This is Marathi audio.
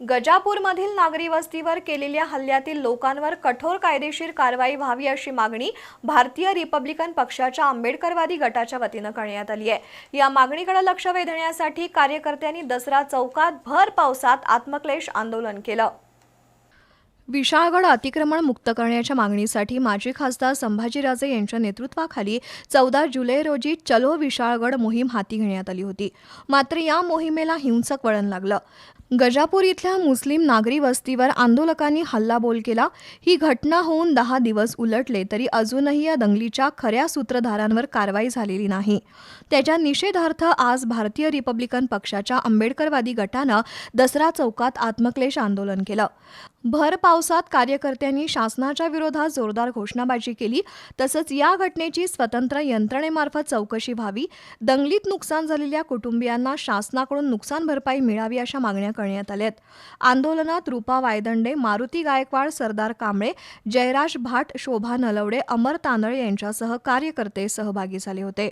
गजापूरमधील नागरी वस्तीवर केलेल्या हल्ल्यातील लोकांवर कठोर कायदेशीर कारवाई व्हावी अशी मागणी भारतीय रिपब्लिकन पक्षाच्या आंबेडकरवादी गटाच्या वतीनं करण्यात आली आहे. या मागणीकडे लक्ष वेधण्यासाठी कार्यकर्त्यांनी दसरा चौकात भर पावसात आत्मक्लेश आंदोलन केलं. विशाळगड अतिक्रमण मुक्त करण्याच्या मागणीसाठी माजी खासदार संभाजीराजे यांच्या नेतृत्वाखाली चौदा जुलै रोजी चलो विशाळगड मोहीम हाती घेण्यात आली होती. मात्र या मोहिमेला हिंसक वळण लागलं. गजापूर इथल्या मुस्लिम नागरी वस्तीवर आंदोलकांनी हल्लाबोल केला. ही घटना होऊन दहा दिवस उलटले तरी अजूनही या दंगलीच्या खऱ्या सूत्रधारांवर कारवाई झालेली नाही. त्याच्या निषेधार्थ आज भारतीय रिपब्लिकन पक्षाच्या आंबेडकरवादी गटानं दसरा चौकात आत्मक्लेश आंदोलन केलं. भर पावसात कार्यकर्त्यांनी शासनाच्या विरोधात जोरदार घोषणाबाजी केली. तसंच या घटनेची स्वतंत्र यंत्रणेमार्फत चौकशी व्हावी दंगलीत नुकसान झालेल्या कुटुंबियांना शासनाकडून नुकसान भरपाई मिळावी अशा मागण्या करण्यात आल्यात आंदोलनात रुपा वायदंडे मारुती गायकवाड सरदार कांबळे जयराज भाट शोभा नलवडे अमर तांदळे यांच्यासह कार्यकर्ते सहभागी झाले होते.